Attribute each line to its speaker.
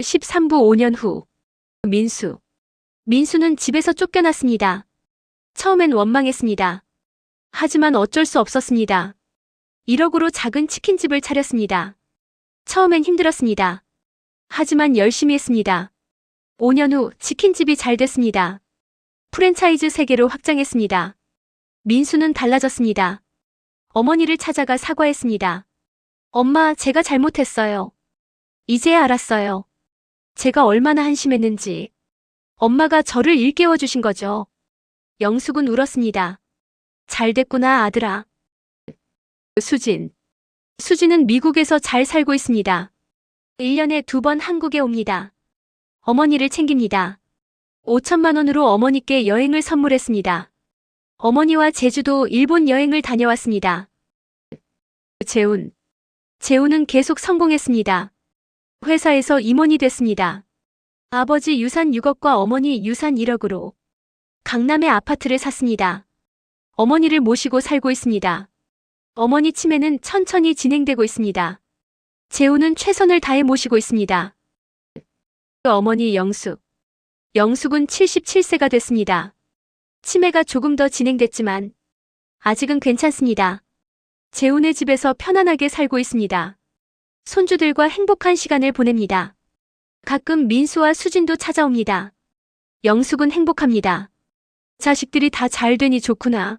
Speaker 1: 13부 5년 후. 민수. 민수는 집에서 쫓겨났습니다. 처음엔 원망했습니다. 하지만 어쩔 수 없었습니다. 1억으로 작은 치킨집을 차렸습니다. 처음엔 힘들었습니다. 하지만 열심히 했습니다. 5년 후 치킨집이 잘 됐습니다. 프랜차이즈 3개로 확장했습니다. 민수는 달라졌습니다. 어머니를 찾아가 사과했습니다. 엄마, 제가 잘못했어요. 이제야 알았어요. 제가 얼마나 한심했는지. 엄마가 저를 일깨워 주신 거죠. 영숙은 울었습니다. 잘 됐구나, 아들아. 수진. 수진은 미국에서 잘 살고 있습니다. 1년에 두 번 한국에 옵니다. 어머니를 챙깁니다. 5천만 원으로 어머니께 여행을 선물했습니다. 어머니와 제주도, 일본 여행을 다녀왔습니다. 재훈. 재훈은 계속 성공했습니다. 회사에서 임원이 됐습니다. 아버지 유산 6억과 어머니 유산 1억으로 강남의 아파트를 샀습니다. 어머니를 모시고 살고 있습니다. 어머니 치매는 천천히 진행되고 있습니다. 재우는 최선을 다해 모시고 있습니다. 어머니 영숙. 영숙은 77세가 됐습니다. 치매가 조금 더 진행됐지만 아직은 괜찮습니다. 재훈의 집에서 편안하게 살고 있습니다. 손주들과 행복한 시간을 보냅니다. 가끔 민수와 수진도 찾아옵니다. 영숙은 행복합니다. 자식들이 다 잘 되니 좋구나.